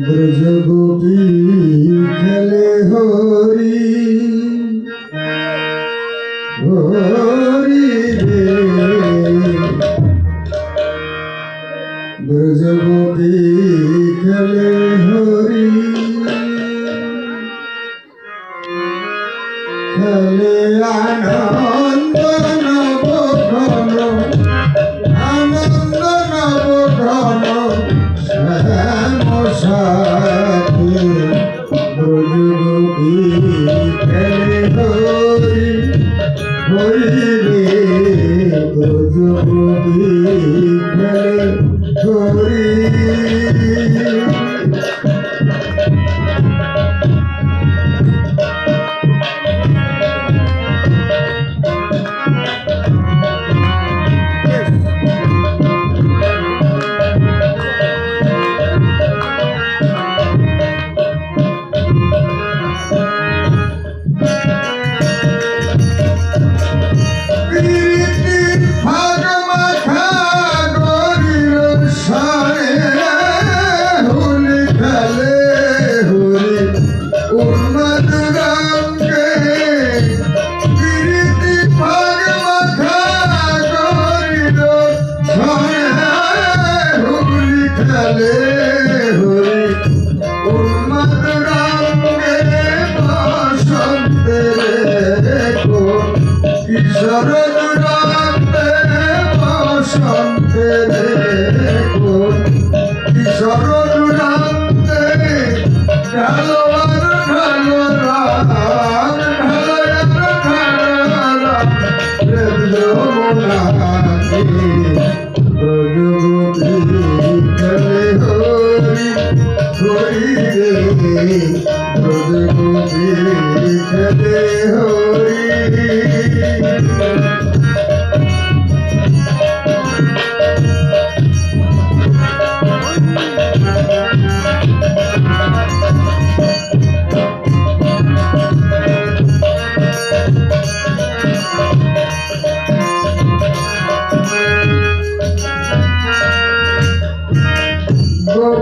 ব্রজগোপী খেলে হরি হরি রে ব্রজগোপী খেলে হরি। খেলে ধরি। শরণ রাতে বসন্তে দেখো কি শরণ রাতে ঢালোয়ার ঢালো রাত ঢালোয়ার ঢালো প্রেম যমুনাকে প্রযোগী হরি হরি রে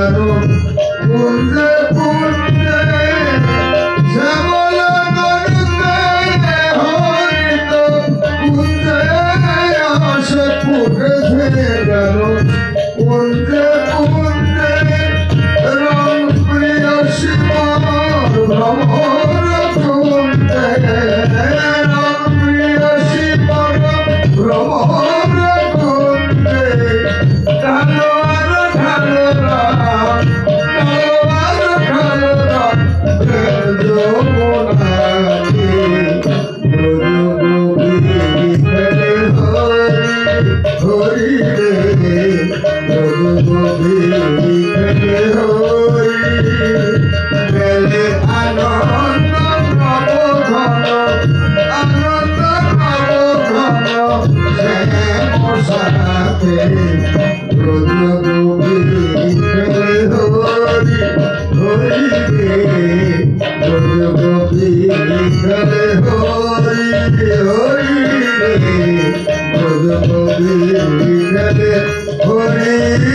জানো কোন জানো হরিতে রঘুপতি হরি। আনন্দ ঘন। আনন্দ ঘন। শ্যাম সাথে রঘুপতি হরি। হরিতে রঘুপতি হরি হরি। হরি হরি